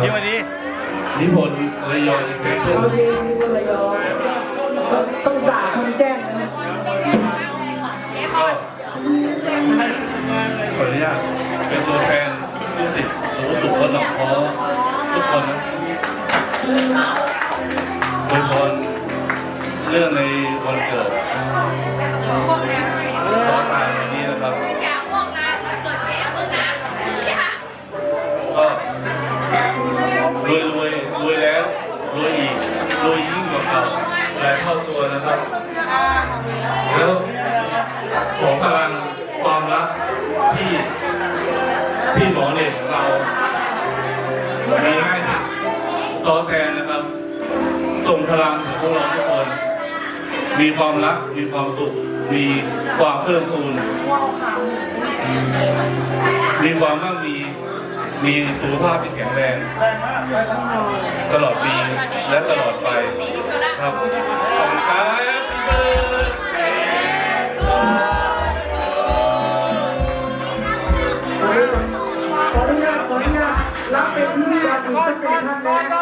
นี่วันนี้นิพนธ์ระยองอีเวนต์เอาดีมีคนระยองต้องต้องด่าคนแจ้งนะก็ขออนุญาตเป็นตัวแทนลูกศิษย์หลวงปู่สุขวัดหนองคอทุกคนนะโดยพรเรื่องในวันเกิด รวยยิ่งกว่าเก่าหลายเท่าตัวนะครับ แล้วขอพลังความรักที่พี่หมอเนี่ยของเรามีให้ซอแทนนะครับ ส่งพลังถึงพวกเราทุกคน มีความรัก มีความสุข มีความเพิ่มพูนมีความมั่งมี มีสุขภาพที่แข็งแรง ตลอดปีและตลอดไป ครับขอบคุณครับ ขออนุญาตขออนุญาตรับเป็นพิธีกรอีกสักหนึ่งท่านนะ